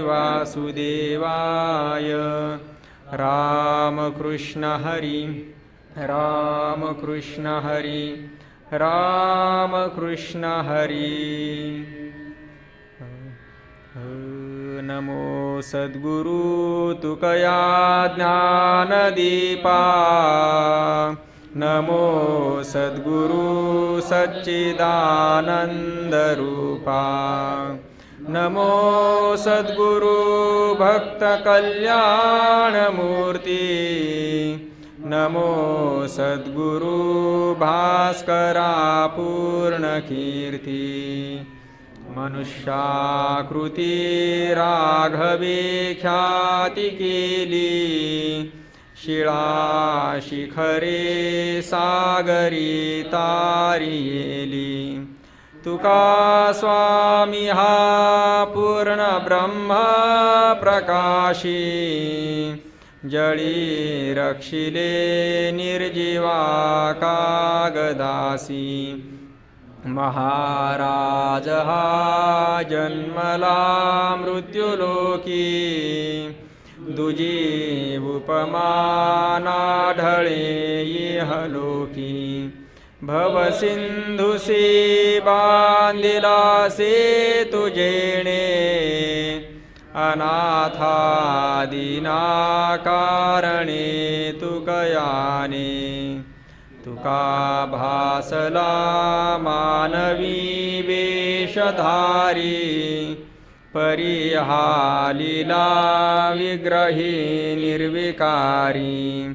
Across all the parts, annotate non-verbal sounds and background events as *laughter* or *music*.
वासुदेवाय। रामकृष्ण हरी रामकृष्ण हरी रामकृष्ण हरी नमो सद्गुरु तुकया ज्ञानदीपा। नमो सद्गुरु सच्चिदानन्दरूपा नमो सद्गुरु भक्तकल्याणमूर्ति नमो सद्गुरु भास्करापूर्णकीर्ती। मनुष्याकृती राघवे ख्याती केली। शिळा शिखरे सागरी तारियेली। तुका स्वामी हा पूर्ण ब्रह्म प्रकाशी. जळी रक्षिले निर्जीवा कागदासी. महाराज हा जन्मला मृत्युलोकी. दुजी उपमानाढळे इहलोकी भवसिंधुसी बांधिलासे तुझेणे अनाथादिना कारणे तुकयाने तुका भासला मानवी वेषधारी। परिहालिला विग्रही निर्विकारी।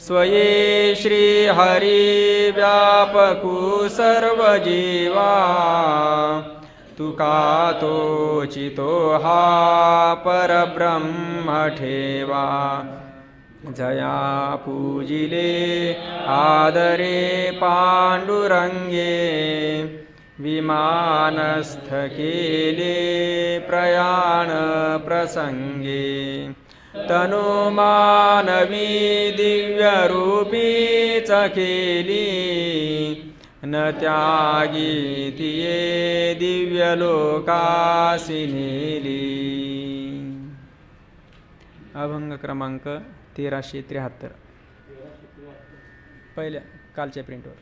स्वये श्रीहरी व्यापकु सर्वजीवा। तुका तोचितो हा परब्रह्म ठेवा। जया पूजिले आदरे पांडुरंगे। विमानस्थ केले प्रयाण तनुमानवी दिव्यरूपी मानवी न त्यागी तिये दिव्यलोकासी नेली. अभंग क्रमांक तेराशे त्र्याहत्तर. पहिल्या कालच्या प्रिंटवर.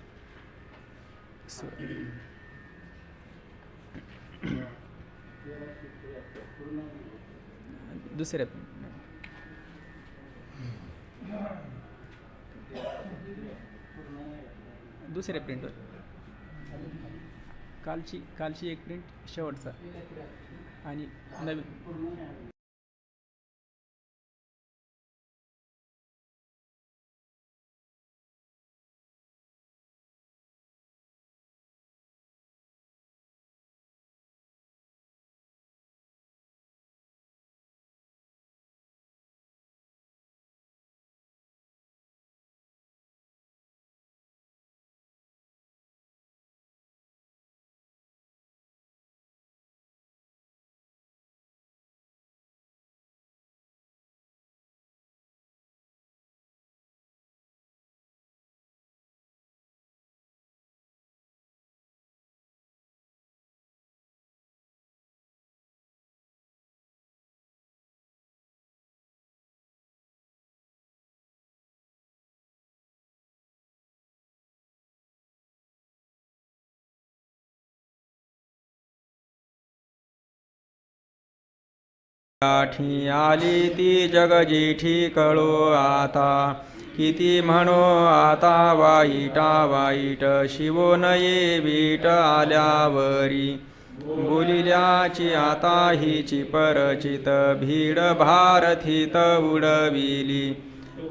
दुसऱ्या दुसऱ्या प्रिंटवर कालची कालची एक प्रिंट शेवटचा. आणि नवीन. गाठी आली ती जगजेठी कळो आता. किती म्हणो आता वाईटा वाईट शिवो नये बीट आल्यावरी. बोलिल्याची आता हिची परचित भीड भारथित उडविली.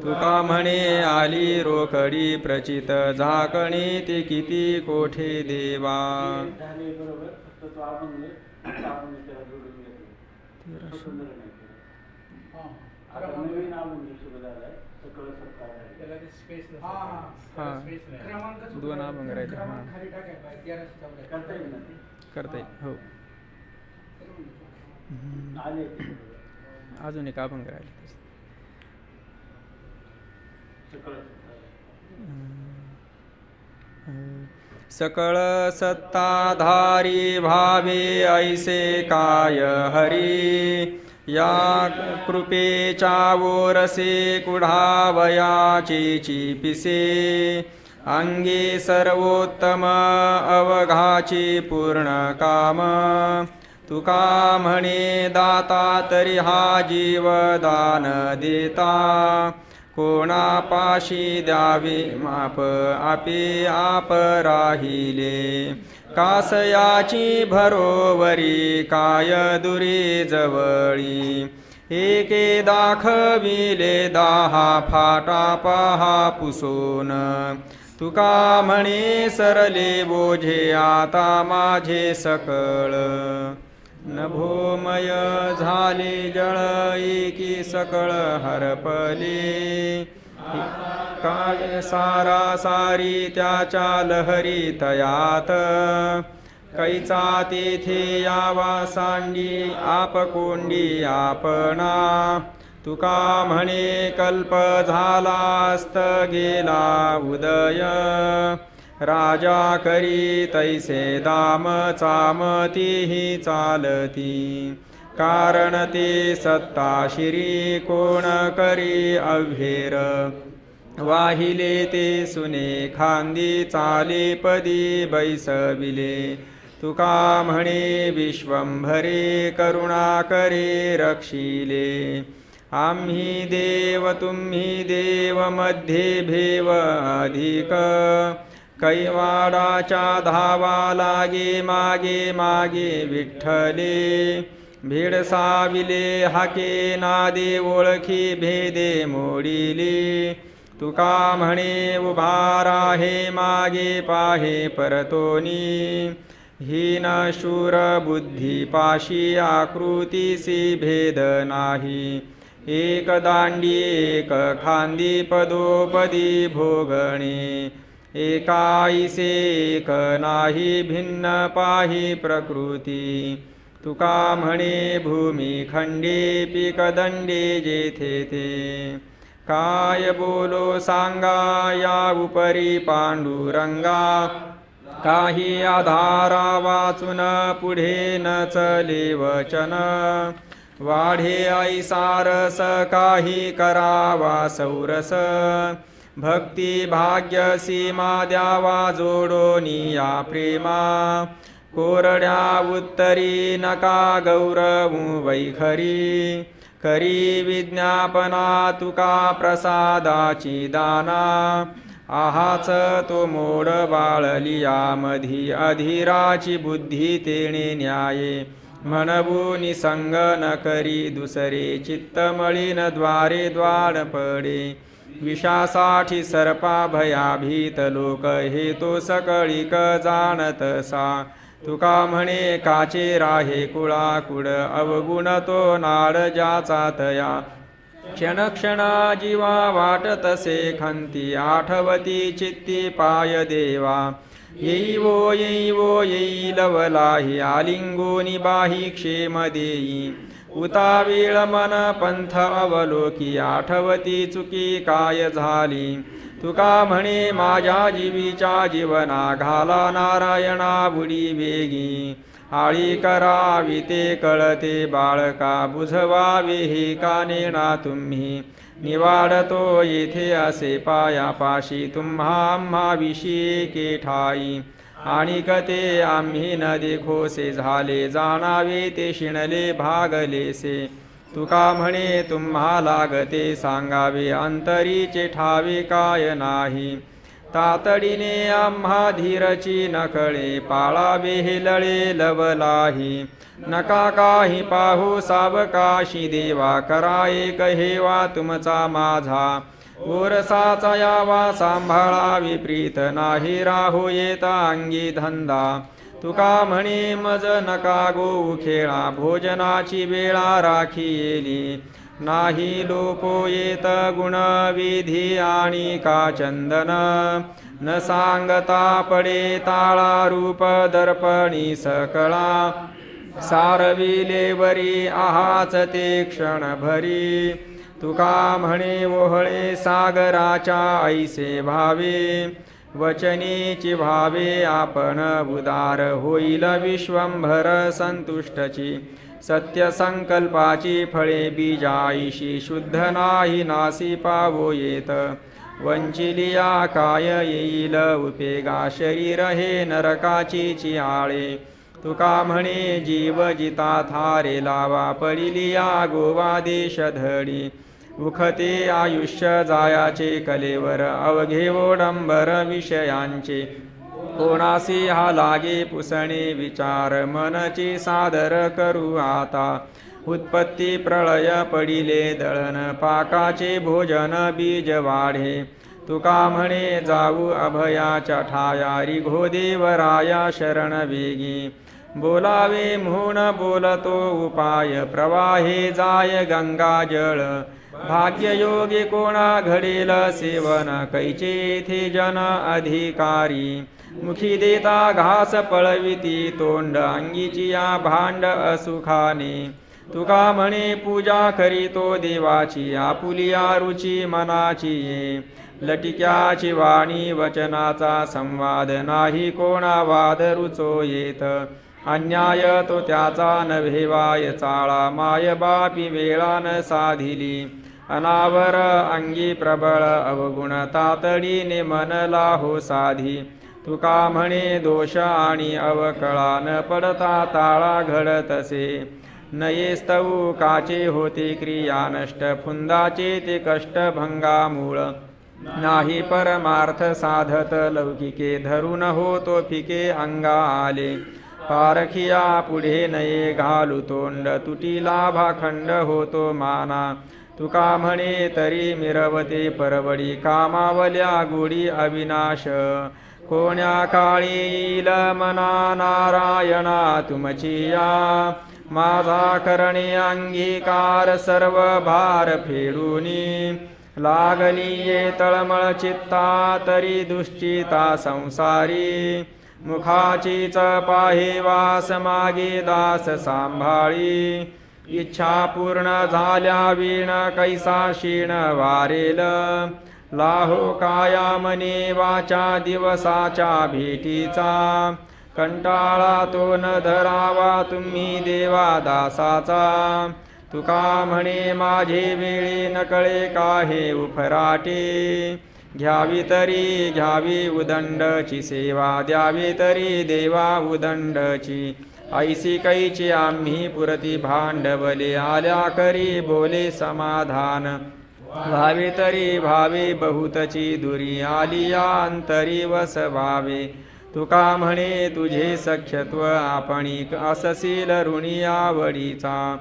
तुका म्हणे आली रोकडी प्रचित झाकणी ती किती कोठे देवा. *coughs* हा. दोन अभंग राहिले. करता येईल हो. अजून एक अभंग राहिले सकळ सत्ताधारी भावे ऐसे काय हरी? या कृपेच्या वोरसे कुढावयाची पिसे। अंगी सर्वोत्तम अवघाची पूर्ण काम। तुका म्हणे दाता तरी हा जीवदान देता? कोणापाशी द्यावे माप? आपे आप राहिले. कासयाची भरोवरी काय दुरी जवळी? एके दाखविले दाहा फाटा पहा पुसून. तुका म्हणे सरले बोझे आता माझे सकळ. नभोमय झाली जळ एकी सकळ हरपले. काय सारा सारी त्याच्या लहरी तयात. कैचा तेथे यावा सांडी आपकोंडी आपणा. तुका म्हणे कल्प झालास्त गेला उदय. राजा करी तैसे दाम चामतीही चालती। कारण ते सत्ता शिरी कोण करी अव्हेर। वाहिले ते सुने खांदी चाले पदी बैसविले। तुका म्हणे विश्वंभरे करुणा करे रक्षिले। आम्ही देव तुम्ही देवमध्ये भेव अधिक। कैवाडाच्या धावा लागे मागे मागे विठ्ठले. भिडसाविले हाके नादे ओळखी भेदे मोडिले. तुका म्हणे उभारा हे मागे पाहे परतोनी. हीन शूर बुद्धी पाशी आकृतीसी भेद नाही. एक दांडी एक खांदी पदोपदी भोगणे. एकाईसे एक नाही भिन्न पाही प्रकृती. तुका म्हणे भूमी खंडे पिकदंडे जेथे ते. काय बोलो सांगा या उपरी पांडुरंगा. काही आधारा वाचून पुढे न चले वचन. वाढे ऐसारस काही करावा सौरस. भक्ती भाग्य सीमा द्यावा जोडोनिया प्रेमा। कोरड्या उत्तरी नका गौरवू वैखरी। करी विज्ञापना तुका प्रसादाची दाना। आहाच तो मोड बाळलिया मधी अधीराची बुद्धी तेणे न्याये। म्हणवून संग न करी दुसरे चित्तमळीन द्वारे द्वार पडे। विषासाठी सर्पा भयाभीत लोक हे तो सकळीक जाणत सा. तुका म्हणे काचे राहे कुळाकुड अवगुण तो नाड ज्याचा तया. क्षण क्षणा जीवा वाटतसे खंती आठवती चित्ती पाय देवा. येवो येवो येई वो येई लवलाही आलिंगोनी बाही क्षेम देई. उतावीळ मन पंथ अवलोकी आठवती चुकी काय झाली? तुका म्हणे माझ्या जीवीच्या जीवना घाला नारायणा बुडी वेगी. आळी करावी ते कळते बाळका बुझवावे हे कानेना तुम्ही. निवाडतो येथे असे पायापाशी तुम्हा आम्हा विषयी के ठाई. आणि कते आम्ही न देखोसे झाले जाणावे ते शिणले भागलेसे तुका म्हणे तुम्हा लागते सांगावे अंतरीचे ठावे काय नाही. तातडीने आम्हा धीरची नकळे पाळावे हे लळे लवलाही. नका काही पाहू सावकाशी देवा कराये कहेवा तुमचा माझा. ओरसाचा यावा सांभाळा विप्रीत नाही राहू येता अंगी धंदा. तुका म्हणे मज नका गो खेळा भोजनाची वेळा राखी येली. नाही लोपो येत गुण विधी आणि का चंदन? न सांगता पडे ताळा रूप दर्पणी सकळा. सारविले वरी आहाच ते क्षण भरी. तुका म्हणे ओहळे सागराच्या ऐसे भावे वचनेची भावे आपण उदार होईल विश्वंभर संतुष्टची. सत्य संकल्पाची फळे बीजाईशी शुद्ध नाही नासी पावो येत. वंचिलिया काय येईल उपेगा शरीर हे नरकाची चियाळे. तुका म्हणे जीव जिता थारे लावा पडिलिया गोवा देश धडी. उखते आयुष्य जायाचे कलेवर अवघे ओडंबर विषयांचे. कोणासी हा लागे पुसणे विचार मनची सादर करू आता. उत्पत्ती प्रळय पडिले दळण पाकाचे भोजन बीज वाढे. तुका म्हणे जाऊ अभयाच्या ठाया रिघो देवराया शरण वेगी. बोलावे म्हणून बोलतो उपाय प्रवाहे जाय गंगा जळ. भाग्ययोगी कोणा घडेल सेवन कैचे थे जन अधिकारी. मुखी देता घास पळविती तोंड अंगीची या भांड असुखाने. तुका म्हणे पूजा करीतो देवाची आपुलिया रुची मनाची ये. लटिक्याची वाणी वचनाचा संवाद नाही कोणा वाद रुचो येत. अन्याय तो त्याचा नभेवाय चाळा माय बापी वेळान साधिली. अनावर अंगी प्रबळ अवगुण तातडीने मनला हो साधी. तुका म्हणे दोष आणि अवकळा न पडता ताळा घडतसे नयेस्तऊ काचे होते क्रिया नष्ट फुंदाचे ते कष्ट भंगा मूळ नाही परमार्थ साधत लौकिके धरून होतो फिके अंगा आले पारखिया पुढे नये घालू तोंड तुटी लाभा खंड होतो माना. तुका म्हणे तरी मिरवते परवडी कामावल्या गुढी अविनाश. कोण्या काळी येईल मना नारायणा तुमची या. माझा करणे अंगीकार सर्व भार फेडूनी. लागली ये तळमळ चित्ता तरी दुश्चिता संसारी. मुखाचीच पाहे वास मागे दास सांभाळी. इच्छा पूर्ण झाल्या वीण कैसा क्षीण वारेल. लाहो काया मने वाचा दिवसाच्या भेटीचा. कंटाळा तो न धरावा तुम्ही देवा दासाचा. तुका म्हणे माझे वेळी नकळे काहे उफराटे. घ्यावी तरी घ्यावी उदंडची सेवा द्यावी तरी देवा उदंडची. ऐसी कैची आम्ही पुरती भांडवले आल्या करी बोले समाधान. भावे तरी भावे बहुतची दुरी आलिया अंतरी वसवावे. तुका म्हणे तुझे सख्यत्व आपणी असशील ऋणी आवडीचा.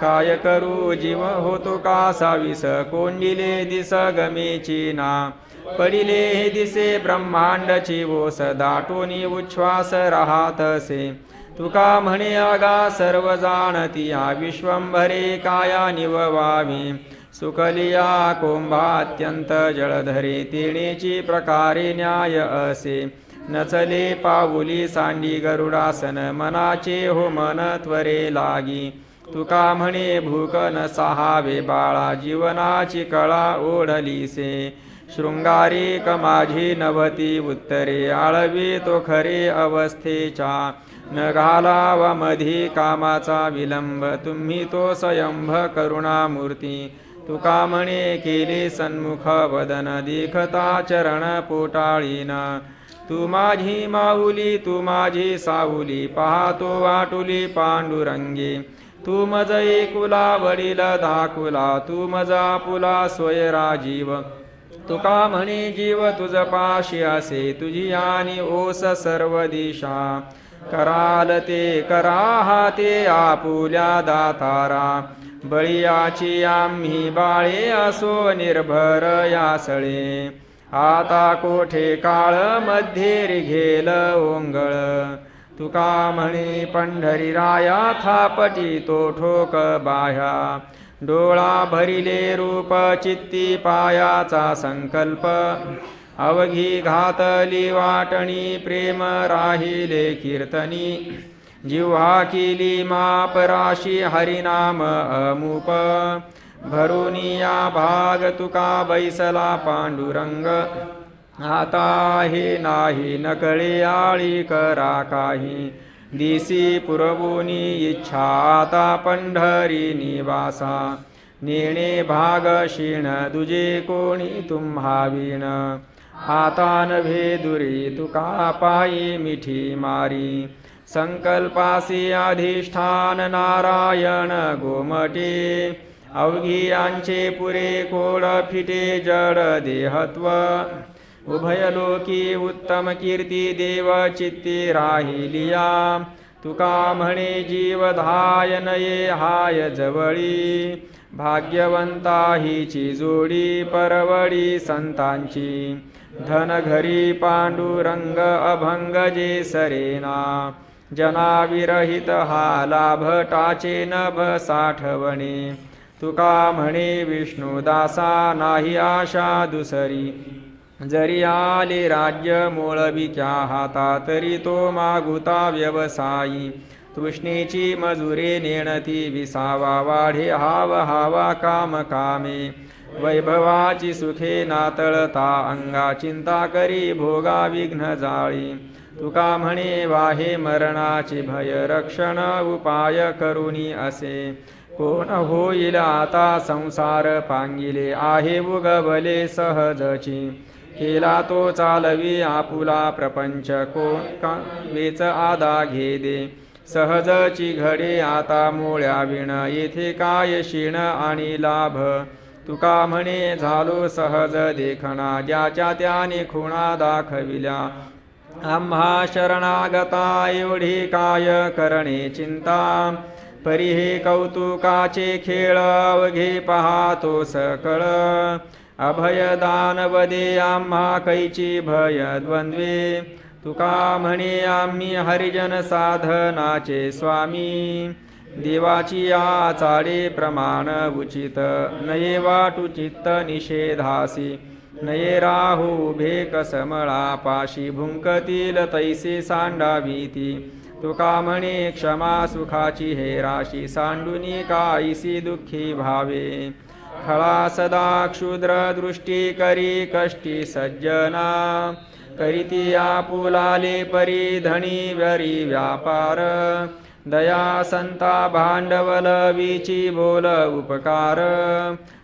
काय करू? जीव होतो का साविस? कोंडिले दिस गमेची ना. पडिले हे दिसे ब्रह्मांड ओस. दाटोनी उच्छ्वास राहतसे. तुका म्हणे आगा? सर्व जाणती. या विश्वंभरे काया निववावी. सुखलिया कोंभात्यंत जळधरे. तेणेची प्रकारे न्याय असे. नचले पाऊली सांडी गरुडासन. मनाचे हो मन त्वरे लागी. तुका म्हणे भूक न सहावे बाळा जीवनाची कळा ओढलीसे. शृंगारी माझी नभती उत्तरे आळवी तो खरे अवस्थेच्या न घालावा मधी कामाचा विलंब तुम्ही तो स्वयंभ करुणामूर्ती. तुका म्हणे केले सन्मुख वदन देखता चरण पोटाळीन. तू माझी माऊली तू माझी साऊली पाहतो वाटुली पांडुरंगे. तू मज एकुला वडील धाकुला तू मजा पुला स्वयरा जीव. तुका म्हणे जीव तुझ पाशी असे तुझी आणि ओस सर्व दिशा. कराल ते करा हाते आपुल्या दातारा. बळीयाची आम्ही बाळे असो निर्भर यासळे आता कोठे काळमध्ये रिघेल ओंगळ? तुका म्हणे पंढरी राया थापटी तो ठोक बाह्या. डोळा भरिले रूप चित्ती पायाचा संकल्प. अवघी घातली वाटणी प्रेम राहिले कीर्तनी. जिव्हा केली मापराशी हरिनाम अमूप. भरुनिया भाग तुका बैसला पांडुरंग. आता हे नाही नकळे आळी करा काही. दिसी पुरवुनी इच्छा आता पंढरी निवासा. नेणे भाग क्षीण दुजे कोणी तुम्हा विण. आता नभे दुरी तुका पायी मिठी मारी. संकल्पासी अधिष्ठान नारायण गोमटे. अवघियांचे पुरे कोड फिटे जड देहत्व. उभयलोकी उत्तम कीर्ती देव चित्ती राहिलिया तुका म्हणे जीवधाय नये हाय जवळी। भाग्यवंता हिची जोडी परवडी संतांची। धन घरी पांडुरंग अभंग जे सरेना। जनाविरहित हा लाभ टाचे नभ साठवणे। तुका म्हणे विष्णुदासा नाही आशा दुसरी। जरी आले राज्य मोळविक्या हाता तरी तो मागुता व्यवसायी. तृष्णेची मजुरे नेणती विसावा वाढे हाव हावा काम कामे. वैभवाची सुखे नातळता अंगा चिंता करी भोगा विघ्न जाळी. तुका म्हणे वाहे मरणाचे भय रक्षण उपाय करुणी असे. कोण होईल आता संसार पांगिले आहे उगवले सहजची. केला तो चालवी आपुला प्रपंच कोण का वेच आदा घे दे सहजची घडे आता मोळ्या विण येथे काय शिण आणि लाभ? तुका म्हणे झालो सहज देखणा ज्याच्या त्याने खुणा दाखविल्या. आम्हा शरणागता एवढी काय करणे चिंता? परी हे कौतुकाचे खेळ अवघे पाहतो सकळ अभयदानवदे आम्हा कैची भय द्वंद्वे तुका म्हणे आम्ही हरिजन साधनाचे स्वामी। देवाची या चाडे प्रमाण उचित। नये वाटुचित्त निषेधासी। नये राहू भेक कसमळा पाशी भुंकतील तैसे सांडावीती तुका म्हणे क्षमा सुखाची हे राशी। सांडुनी काईसी दुःखी भावे। खळा सदा क्षुद्र दृष्टी करी कष्टी सज्जना. करीती आपुलाले परी धनी वरी व्यापार. दया संता भांडवल विची बोल उपकार.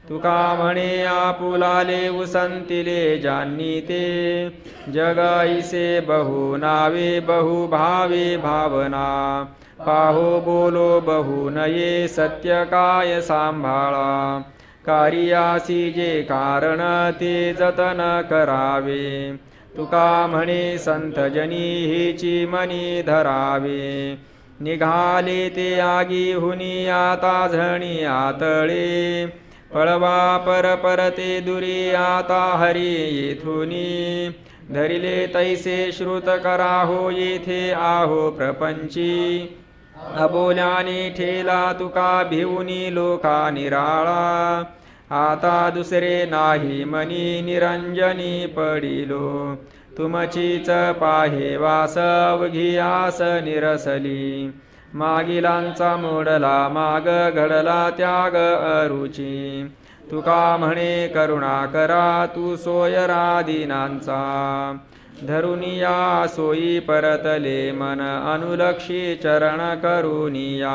तुका म्हणे आपुलाले उसंतिले जानी ते जगाईसे बहु नावे बहु भावे भावना. पाहो बोलो बहु नये सत्य काय सांभाळा. कार्यासी जे कारण ते जतन करावे. तुका म्हणे संतजनी हिची मनी धरावे. निघाले ते आगी हुनी आता झणी आतळे. पळवा पर परते दुरी आता हरी येथुनी. धरिले तैसे श्रुत कराहो येथे आहो प्रपंची. अबोल्याने ठेला तुका भिवनी लोका निराळा. आता दुसरे नाही मनी निरंजनी पडिलो. तुमचीच पाहे वास घियास निरसली. मागिलांचा मोडला माग घडला त्याग अरुची. तुका म्हणे करुणा करा तू सोयरादीनांचा धरुनिया सोयी परतले मन अनुलक्षी चरण करुनिया।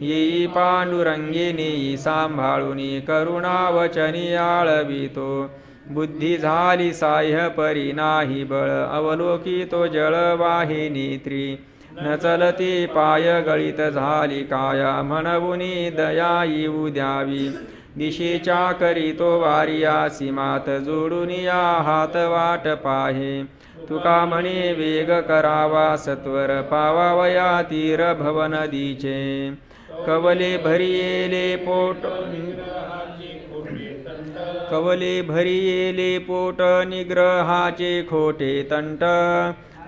येई पांडुरंगिनी सांभाळुनी करुणावचनी आळवितो। बुद्धी झाली साह्य परी नाही बळ अवलोकी तो जळ वाहिनी त्री। न चलती पाय गळित झाली काया म्हणवुनी दया येऊ द्यावी दिशेच्या करीतो वारिया सीमात जोडून या हात वाट पाहे। तुका म्हणे वेग करावा सत्वर पावावया तीर भव नदीचे. कवले भरियेले पोट कवले भरियेले पोट निग्रहाचे खोटे तंट.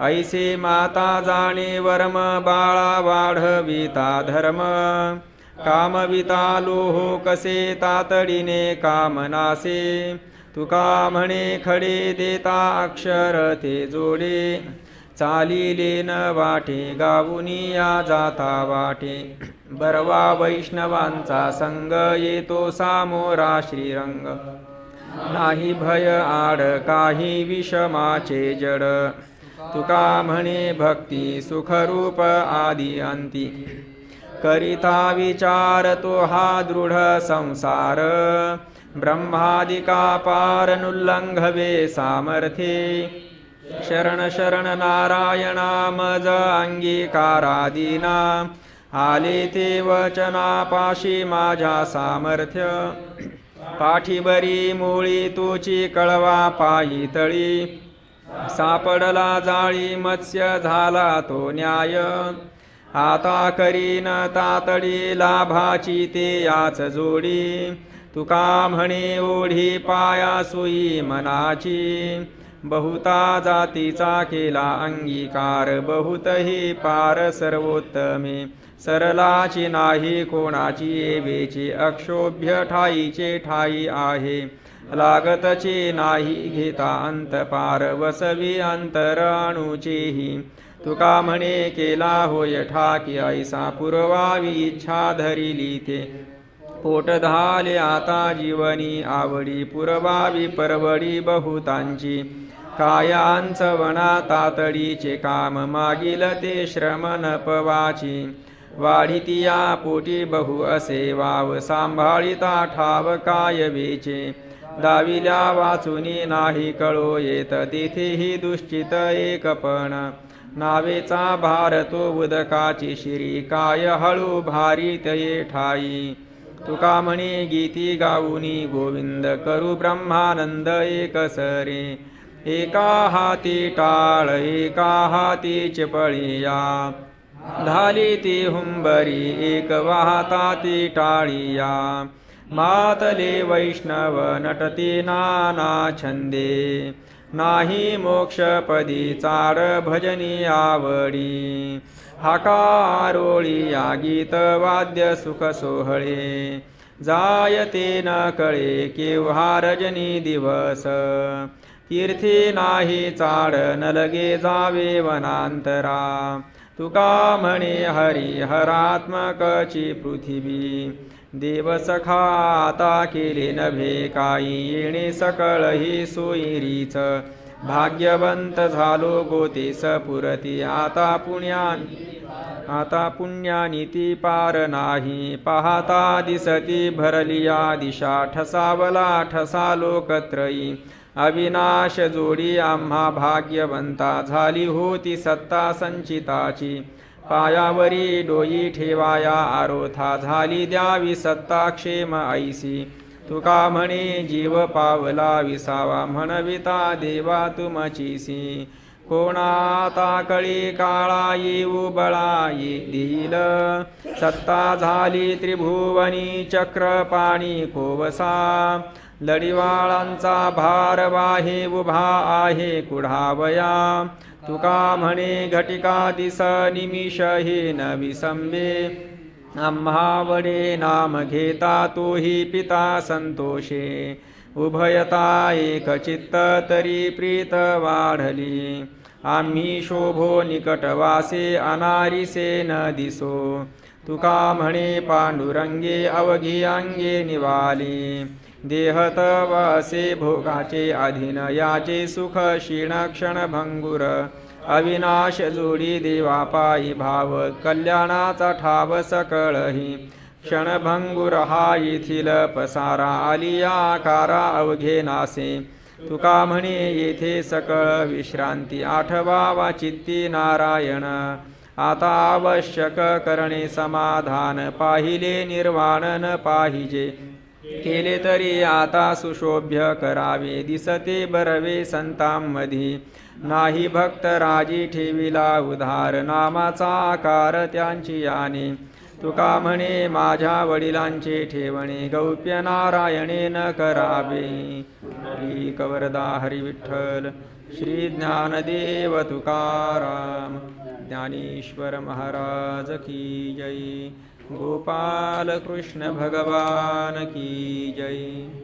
ऐसे माता जाणे वर्म बाळा वाढविता धर्म. कामविता लोहो कसे तातडीने कामनासे तुका म्हणे खडे देता अक्षर ते जोडे. चालिले न वाटे गावुनी या जाता वाटे. बरवा वैष्णवांचा संग येतो सामोरा श्रीरंग. नाही भय आड काही विषमाचे जड. तुका म्हणे भक्ती सुखरूप आदी अंती. करिता विचार तो हा दृढ संसार। ब्रह्मादिका पार नुल्लंघवे सामर्थ्ये शरण शरण नारायणामज अंगीकारादीना। आले ते वचनापाशी माझ्या सामर्थ्य। पाठीबरी मुळी तुची कळवा पायी तळी। सापडला जाळी मत्स्य झाला तो न्याय। आता करीन तातडी लाभाची ते याच जोडी. तुका म्हणे ओढी पाया सुई मनाची. बहुता जातीचा केला अंगीकार बहुतही पार सर्वोत्तमे. सरलाची नाही कोणाची एवेची अक्षोभ्य ठाईचे ठाई आहे. लागतचे नाही घेता अंत पार वसवी अंतर अणुचेही. तुका म्हणे केला होय ठाकी ऐसा पुरवावी इच्छा धरिली ते पोट धाले आता जीवनी आवडी पुरवावी परवडी बहुतांची. कायांच वना तातडीचे काम मागील ते श्रमण पवाची वाढितिया पोटी बहु असे वाव सांभाळिता ठाव काय वेचे. दाविल्या वाचुनी नाही कळो येत तेथेही दुश्चित एकपण नावेचा भारतो उदकाची शिरी काय हळू भारी तये ठाई. तुका म्हणे गीती गाऊनी गोविंद करू ब्रह्मानंद एकसरे एका हाती टाळ एका हाती चिपळिया. धाली ती हुंबरी एक वाहता ती टाळिया. मातले वैष्णव नटती नाना छंदे. नाही मोक्षपदी चार भजनी आवडी हाकारोळी या गीत वाद्य सुख सोहळे. जायते न कळे केव्हा रजनी दिवस. तीर्थी नाही चाड न लगे जावे वनांतरा. तुका म्हणे हरी हरात्मकची पृथिवी. देव आता केले नभे काही. येणे सकळ ही सोयरीच. भाग्यवंत झालो गोते सपुरती आता पुण्यान आता पुण्यानी ती पार नाही. पाहता दिसती भरलिया दिशा. ठसावला ठसा लोकत्रयी. अविनाश जोडी आम्हा भाग्यवंता. झाली होती सत्ता संचिताची. पायावरी डोई ठेवाया आरोथा झाली द्यावी सत्ता क्षेम ऐसी. तुका म्हणे जीव पावला विसावा म्हणविता देवा तुमचीसी कोणाता कळी काळा येऊ बळा येईल सत्ता झाली त्रिभुवनी चक्र पाणी कोवसा. लढिवाळांचा भार वाहे उभा आहे कुढावया. तुका म्हणे घटिका दिस निमिष हे विसंबे नाम घेता तोही पिता संतोषे। उभयता एक चित्त तरी प्रीत वाढली। आम्ही शोभो निकटवासे अनारिसे न दिसो। तुका म्हणे पांडुरंगे अवघी अंगे निवाली। देहत वासे भोगाचे अधीन याचे सुख क्षीण क्षण भंगुर. अविनाश जोडी देवा पायी भाव कल्याणाचा ठाव सकळही. क्षणभंगुर हा येथील पसारा आलिया आकारा अवघे नासे. तुका म्हणे येथे सकळ विश्रांती आठवा वा चित्ती नारायण. आता आवश्यक करणे समाधान पाहिले निर्वाण न पाहिजे. केले तरी आता सुशोभ्य करावे. दिसते बरवे संतांमधी. नाही भक्त राजी ठेविला उधार. नामाचा आकार त्यांची याने. तुका म्हणे माझ्या वडिलांचे ठेवणे. गौप्य नारायणे न करावे. हरी कवरदा हरी विठ्ठल श्री ज्ञानदेव तुकाराम. ज्ञानेश्वर महाराज की जय. गोपाल कृष्ण भगवान की जय।